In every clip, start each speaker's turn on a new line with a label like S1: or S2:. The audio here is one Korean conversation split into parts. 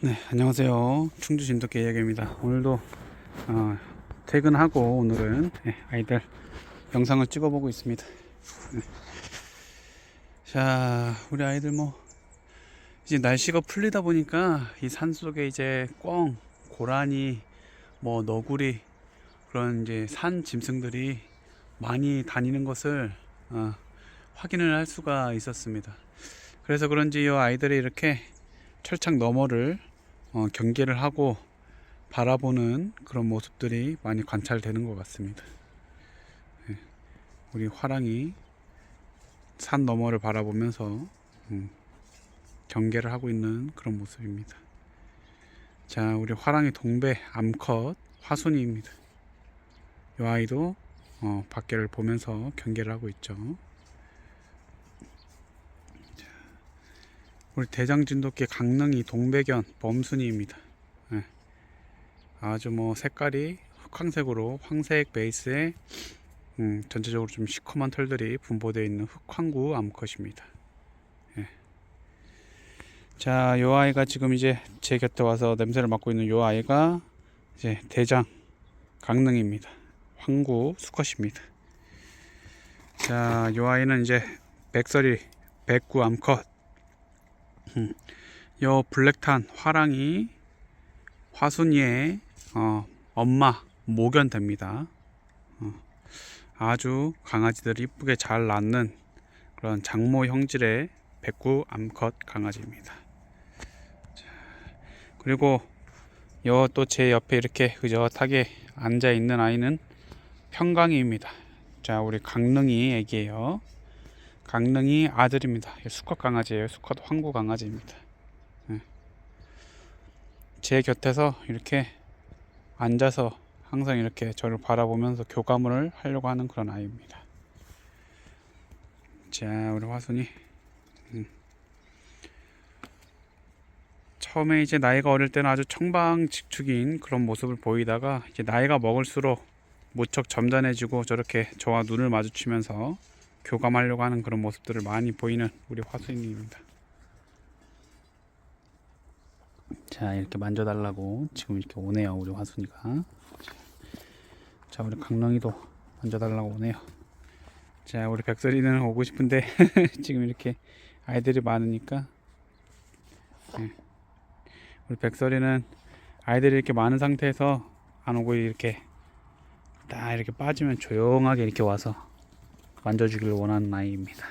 S1: 네, 안녕하세요. 충주 진돗개 이야기입니다. 오늘도 어, 퇴근하고 오늘은 네, 아이들 영상을 찍어보고 있습니다. 네. 자, 우리 아이들 뭐 이제 날씨가 풀리다 보니까 이 산 속에 이제 꿩, 고라니, 뭐 너구리 그런 이제 산 짐승들이 많이 다니는 것을 어, 확인을 할 수가 있었습니다. 그래서 그런지 이 아이들이 이렇게 철창 너머를 어, 경계를 하고 바라보는 그런 모습들이 많이 관찰되는 것 같습니다. 예, 우리 화랑이 산 너머를 바라보면서 음, 경계를 하고 있는 그런 모습입니다. 자, 우리 화랑이 동배 암컷 화순이입니다. 이 아이도 어, 밖에를 보면서 경계를 하고 있죠. 우리 대장진돗개 강릉이 동백견 범순이입니다. 예. 아주 뭐 색깔이 흑황색으로 황색 베이스에 음, 전체적으로 좀 시커먼 털들이 분포되어 있는 흑황구 암컷입니다. 예. 자, 요 아이가 지금 이제 제 곁에 와서 냄새를 맡고 있는 요 아이가 이제 대장 강릉입니다. 황구 수컷입니다. 자, 요 아이는 이제 백설이 백구 암컷 음, 요 블랙탄 화랑이 화순이의 어, 엄마 모견 됩니다. 어, 아주 강아지들이 이쁘게 잘 낳는 그런 장모 형질의 백구 암컷 강아지입니다. 자, 그리고 요 또 제 옆에 이렇게 의젓하게 앉아 있는 아이는 평강이입니다. 자, 우리 강릉이 애기예요. 강릉이 아들입니다. 수컷 강아지예요. 수컷 황구 강아지입니다. 예. 제 곁에서 이렇게 앉아서 항상 이렇게 저를 바라보면서 교감을 하려고 하는 그런 아이입니다. 자, 우리 화순이 음. 처음에 이제 나이가 어릴 때는 아주 청방직축인 그런 모습을 보이다가 이제 나이가 먹을수록 무척 점잖해지고 저렇게 저와 눈을 마주치면서 교감하려고 하는 그런 모습들을 많이 보이는 우리 화순입니다. 자 이렇게 만져달라고 지금 이렇게 오네요 우리 화순이가. 자 우리 강릉이도 만져달라고 오네요. 자 우리 백설이는 오고 싶은데 지금 이렇게 아이들이 많으니까 네. 우리 백설이는 아이들이 이렇게 많은 상태에서 안 오고 이렇게 딱 이렇게 빠지면 조용하게 이렇게 와서 만져주길 원하는 아이입니다.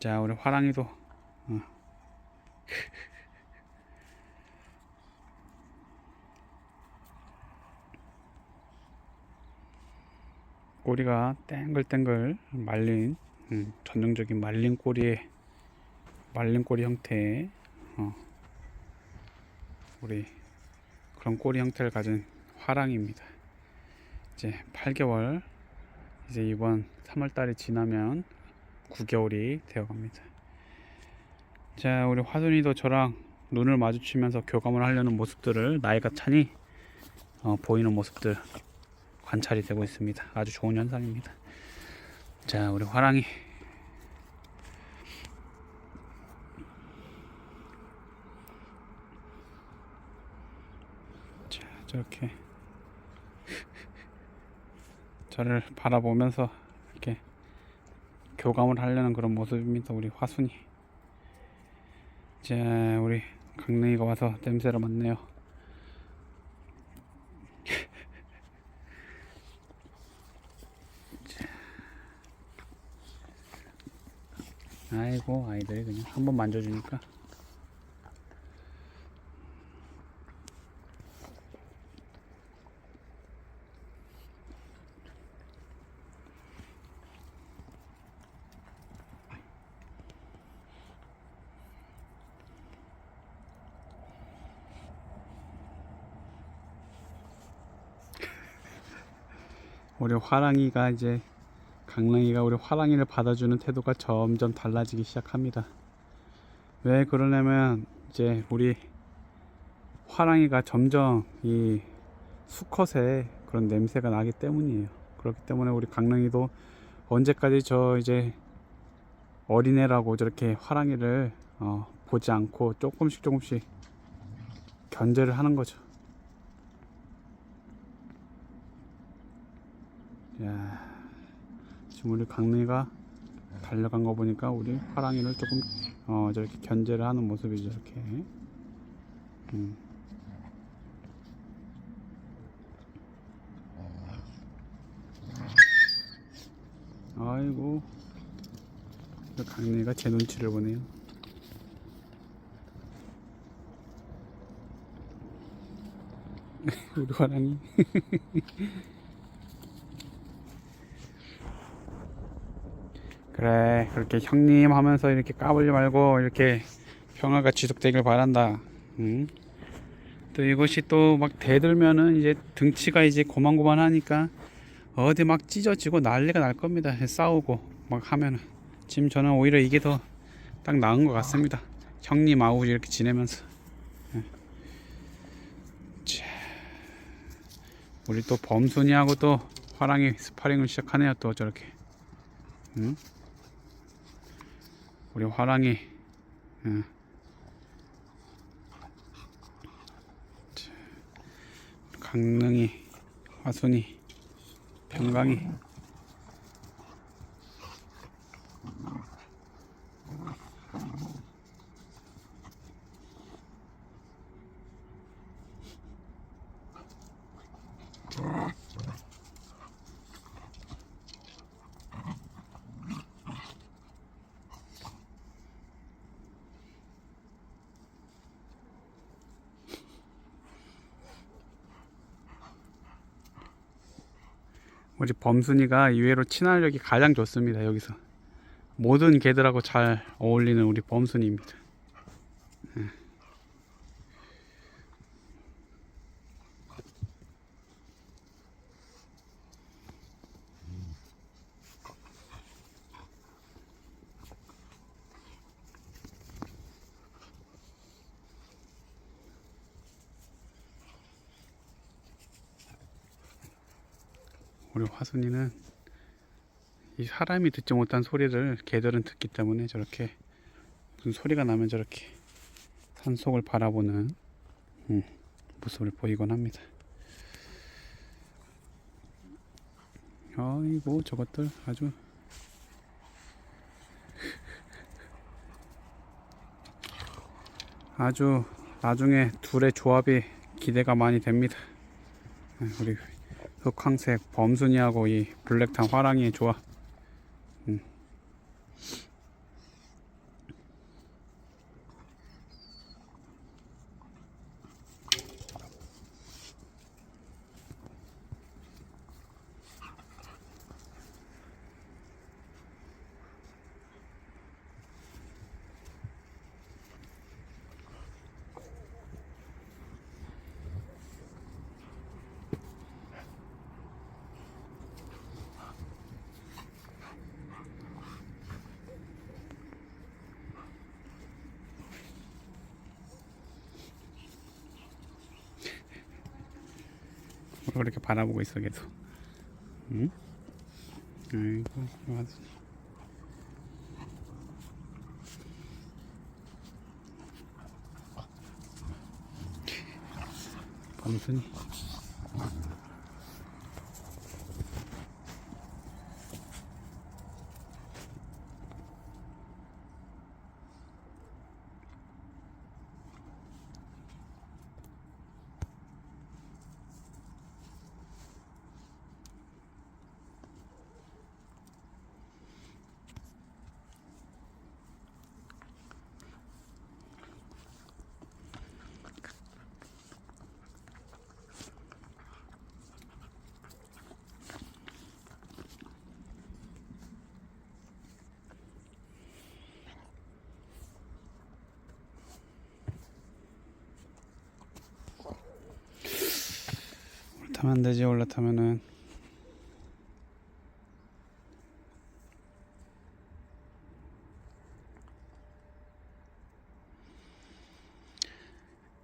S1: 자, 우리 화랑이도 어. 꼬리가 땡글땡글 말린 음, 전형적인 말린 꼬리의 말린 꼬리 형태의 어, 우리 그런 꼬리 형태를 가진 화랑입니다. 이제 8개월 이제 이번 3월달이 지나면 9개월이 되어갑니다. 자, 우리 화순이도 저랑 눈을 마주치면서 교감을 하려는 모습들을 나이가 차니 어, 보이는 모습들 관찰이 되고 있습니다. 아주 좋은 현상입니다. 자, 우리 화랑이 자, 저렇게 저를 바라보면서 이렇게 교감을 하려는 그런 모습입니다. 우리 화순이. 자, 우리 강릉이가 와서 냄새를 맡네요. 자. 아이고 아이들이 그냥 한번 만져주니까 우리 화랑이가 이제 강릉이가 우리 화랑이를 받아주는 태도가 점점 달라지기 시작합니다. 왜 그러냐면 이제 우리 화랑이가 점점 이 수컷의 그런 냄새가 나기 때문이에요. 그렇기 때문에 우리 강릉이도 언제까지 저 이제 어린애라고 저렇게 화랑이를 어, 보지 않고 조금씩 조금씩 견제를 하는 거죠. 야, 지금 우리 강릉이가 달려간 거 보니까 우리 화랑이를 조금 어 저렇게 견제를 하는 모습이죠 이렇게. 음. 아이고 저 강릉이가 제 눈치를 보네요. 우리 화랑이. 그래 그렇게 형님 하면서 이렇게 까불지 말고 이렇게 평화가 지속되길 바란다. 응? 또 이것이 또 막 대들면은 이제 등치가 이제 고만고만하니까 어디 막 찢어지고 난리가 날 겁니다. 싸우고 막 하면은. 지금 저는 오히려 이게 더 딱 나은 것 같습니다. 형님 아우 이렇게 지내면서. 응. 자, 우리 또 범순이하고 또 화랑이 스파링을 시작하네요 또 저렇게. 응? 우리 화랑이 응. 자, 강릉이 화순이 평강이 우리 범순이가 의외로 친화력이 가장 좋습니다 여기서. 모든 개들하고 잘 어울리는 우리 범순이입니다 우리 화순이는 이 사람이 듣지 못한 소리를 개들은 듣기 때문에 저렇게 무슨 소리가 나면 저렇게 산속을 바라보는 음, 모습을 보이곤 합니다. 아이고 저것들 아주 아주 나중에 둘의 조합이 기대가 많이 됩니다. 네, 우리 흑황색 범순이하고 이 블랙탄 화랑이의 조합. 음. 왜 그렇게 바라보고 있어 계속. 응? 아이고 맞아. 범순이. 올라타면 안 되지 올라타면은.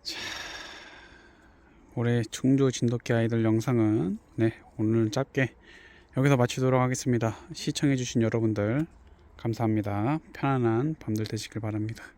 S1: 자, 올해 충주 진돗개 아이들 영상은 네 오늘 짧게 여기서 마치도록 하겠습니다. 시청해주신 여러분들 감사합니다. 편안한 밤들 되시길 바랍니다